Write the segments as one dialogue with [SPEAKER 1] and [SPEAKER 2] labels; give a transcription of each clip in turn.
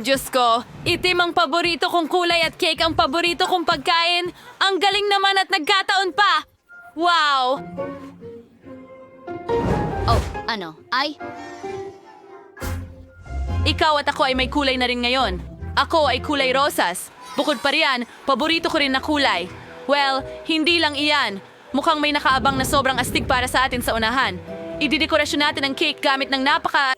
[SPEAKER 1] Diyos ko. Itim ang paborito kong kulay at cake ang paborito kong pagkain. Ang galing naman at nagkataon pa. Wow!
[SPEAKER 2] Oh, ano? Ay,
[SPEAKER 1] Ikaw at ako ay may kulay na rin ngayon. Ako ay kulay rosas. Bukod pa riyan, paborito ko rin na kulay. Well, hindi lang iyan. Mukhang may nakaabang na sobrang astig para sa atin sa unahan. Ididekorasyon natin ang cake gamit ng napaka...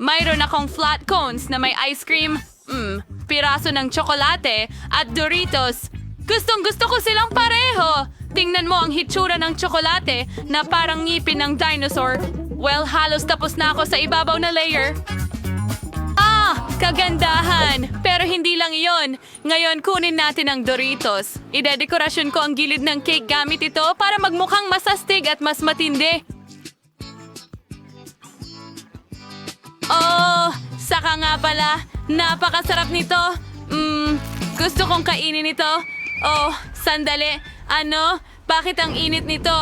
[SPEAKER 1] Mayroon akong flat cones na may ice cream, mm, piraso ng tsokolate at Doritos. Gustong gusto ko silang pareho! Tingnan mo ang hitsura ng tsokolate na parang ngipin ng dinosaur. Well, halos tapos na ako sa ibabaw na layer. Ah! Kagandahan! Pero hindi lang iyon. Ngayon, kunin natin ang Doritos. Idedekorasyon ko ang gilid ng cake gamit ito para magmukhang masastig at mas matindi. Oh! Saka nga pala, napakasarap nito. Mm, gusto kong kainin ito. Oh, sandali. Ano? Bakit ang init nito?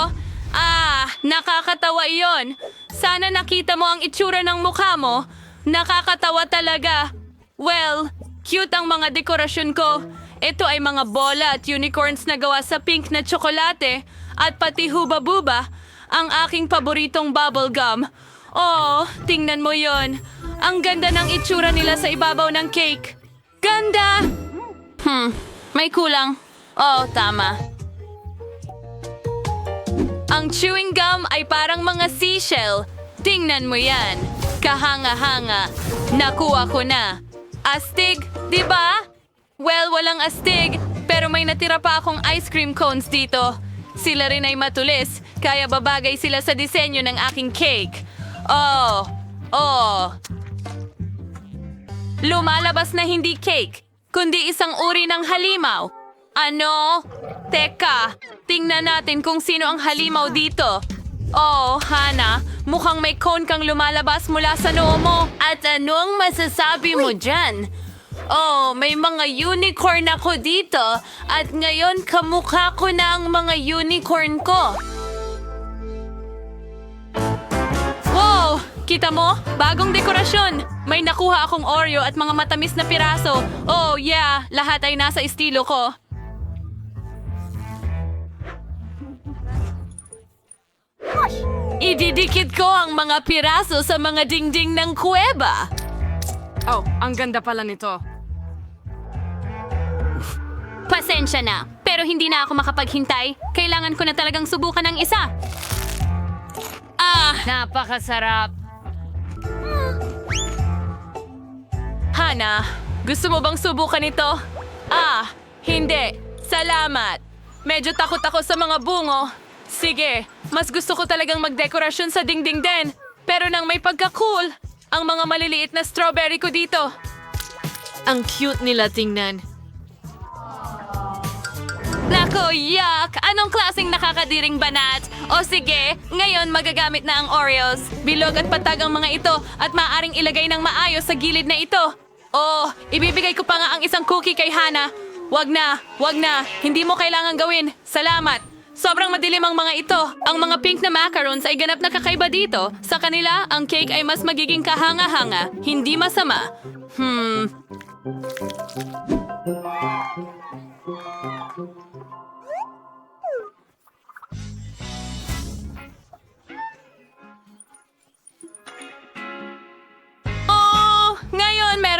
[SPEAKER 1] Ah, nakakatawa iyon. Sana nakita mo ang itsura ng mukha mo. Nakakatawa talaga. Well, cute ang mga dekorasyon ko. Ito ay mga bola at unicorns na gawa sa pink na tsokolate at pati huba-buba, ang aking paboritong bubble gum. Oh, tingnan mo yon. Ang ganda ng itsura nila sa ibabaw ng cake. Ganda! Hmm, may kulang. Oh, tama. Ang chewing gum ay parang mga seashell. Tingnan mo yan. Kahanga-hanga. Nakuha ko na. Astig, di ba? Well, walang astig, pero may natira pa akong ice cream cones dito. Sila rin ay matulis, kaya babagay sila sa disenyo ng aking cake. Oh, oh. Lumalabas na hindi cake, kundi isang uri ng halimaw. Ano? Teka, tingnan natin kung sino ang halimaw dito. Oh, Hana, mukhang may cone kang lumalabas mula sa noo mo. At ano ang masasabi mo dyan? Oh, may mga unicorn ako dito at ngayon kamukha ko na ang mga unicorn ko. Kita mo? Bagong dekorasyon! May nakuha akong Oreo at mga matamis na piraso. Oh, yeah! Lahat ay nasa estilo ko. Ididikit ko ang mga piraso sa mga dingding ng kuweba.
[SPEAKER 3] Oh, ang ganda pala nito.
[SPEAKER 2] pasensya na. Pero hindi na ako makapaghintay. Kailangan ko na talagang subukan ng isa.
[SPEAKER 1] Ah!
[SPEAKER 3] Napakasarap.
[SPEAKER 1] Hana, gusto mo bang subukan ito? Ah, hindi. Salamat. Medyo takot ako sa mga bungo. Sige, mas gusto ko talagang magdekorasyon sa dingding din. Pero nang may pagka-cool, ang mga maliliit na strawberry ko dito. Ang cute nila tingnan. Nako, yuck! Anong klaseng nakakadiring banat? O sige, ngayon magagamit na ang Oreos. Bilog at patag ang mga ito at maaring ilagay ng maayos sa gilid na ito. Oh, ibibigay ko pa nga ang isang cookie kay Hana. Wag na, wag na. Hindi mo kailangan gawin. Salamat. Sobrang madilim ang mga ito. Ang mga pink na macarons ay ganap na kakaiba dito. Sa kanila, ang cake ay mas magiging kahanga-hanga. Hindi masama. Hmm,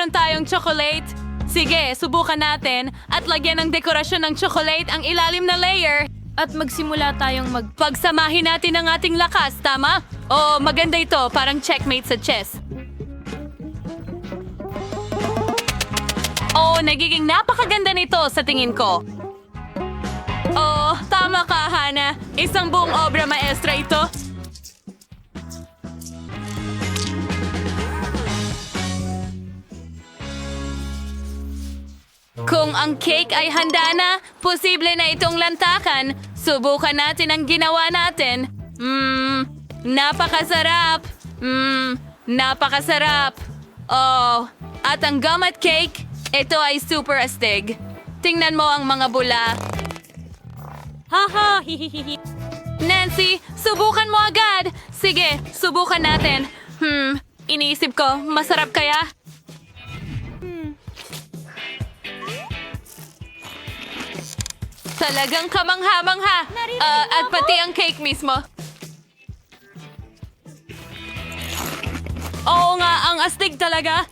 [SPEAKER 1] meron tayong chocolate. Sige, subukan natin at lagyan ng dekorasyon ng chocolate ang ilalim na layer. At magsimula tayong magpagsamahin natin ang ating lakas, tama? Oo, maganda ito, parang checkmate sa chess. Oh, nagiging napakaganda nito sa tingin ko. Oh, tama ka, Hana. Isang buong obra maestra ito. Kung ang cake ay handa na, posible na itong lantakan. Subukan natin ang ginawa natin. Mmm, napakasarap. Mmm, napakasarap. Oh, at ang gum at cake, ito ay super astig. Tingnan mo ang mga bula. Haha, hihihihi. Nancy, subukan mo agad. Sige, subukan natin. Hmm, iniisip ko, masarap kaya? Talagang kamangha-mangha. Ah, at pati ang cake mismo. Oo nga, ang astig talaga.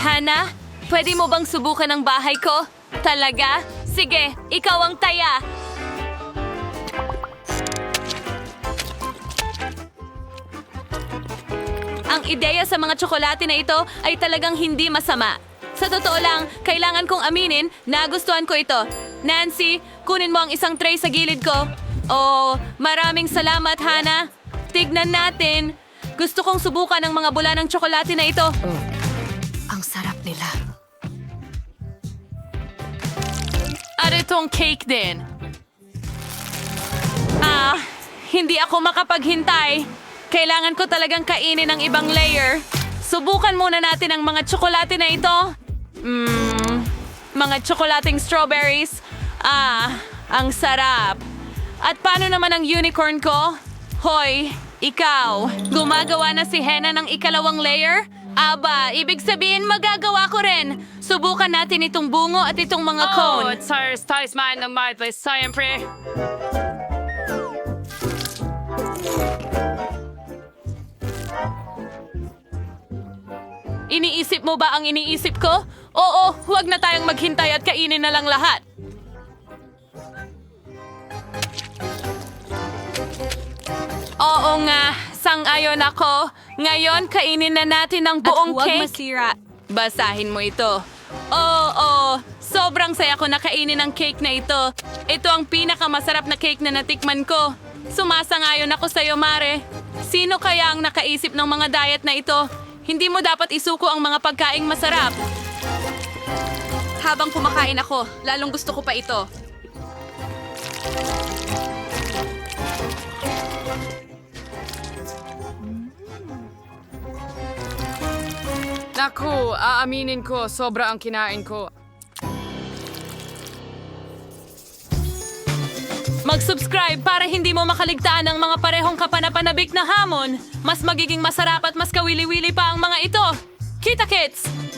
[SPEAKER 1] Hana, pwede mo bang subukan ang bahay ko? Talaga? Sige, ikaw ang taya. Ang ideya sa mga tsokolate na ito ay talagang hindi masama. Sa totoo lang, kailangan kong aminin na gustuhan ko ito. Nancy, kunin mo ang isang tray sa gilid ko. Oh, maraming salamat, Hana. Tignan natin. Gusto kong subukan ang mga bula ng tsokolate na ito.
[SPEAKER 2] Ang sarap nila.
[SPEAKER 1] At itong cake din. Ah, hindi ako makapaghintay. Kailangan ko talagang kainin ang ibang layer. Subukan muna natin ang mga tsokolate na ito. Mmm, mga tsokolating strawberries. Ah, ang sarap. At paano naman ang unicorn ko? Hoy, ikaw, gumagawa na si Hena ng ikalawang layer? Aba, ibig sabihin magagawa ko rin. Subukan natin itong bungo at itong mga
[SPEAKER 3] Oh,
[SPEAKER 1] cone.
[SPEAKER 3] Cyrus tayo man ng my place. Siyempre.
[SPEAKER 1] Iniisip mo ba ang iniisip ko? Oo, huwag na tayong maghintay at kainin na lang lahat. Oo nga, sang-ayon ako. Ngayon, kainin na natin ang buong cake.
[SPEAKER 2] masira.
[SPEAKER 1] Basahin mo ito. Oo, sobrang saya ko na kainin ang cake na ito. Ito ang pinakamasarap na cake na natikman ko. Sumasangayon ako sa iyo, Mare. Sino kaya ang nakaisip ng mga diet na ito? Hindi mo dapat isuko ang mga pagkaing masarap. Habang kumakain ako, lalong gusto ko pa ito.
[SPEAKER 3] Naku, aaminin ko, sobra ang kinain ko.
[SPEAKER 1] Mag-subscribe para hindi mo makaligtaan ang mga parehong kapanapanabik na hamon. Mas magiging masarap at mas kawili-wili pa ang mga ito. Kita kits!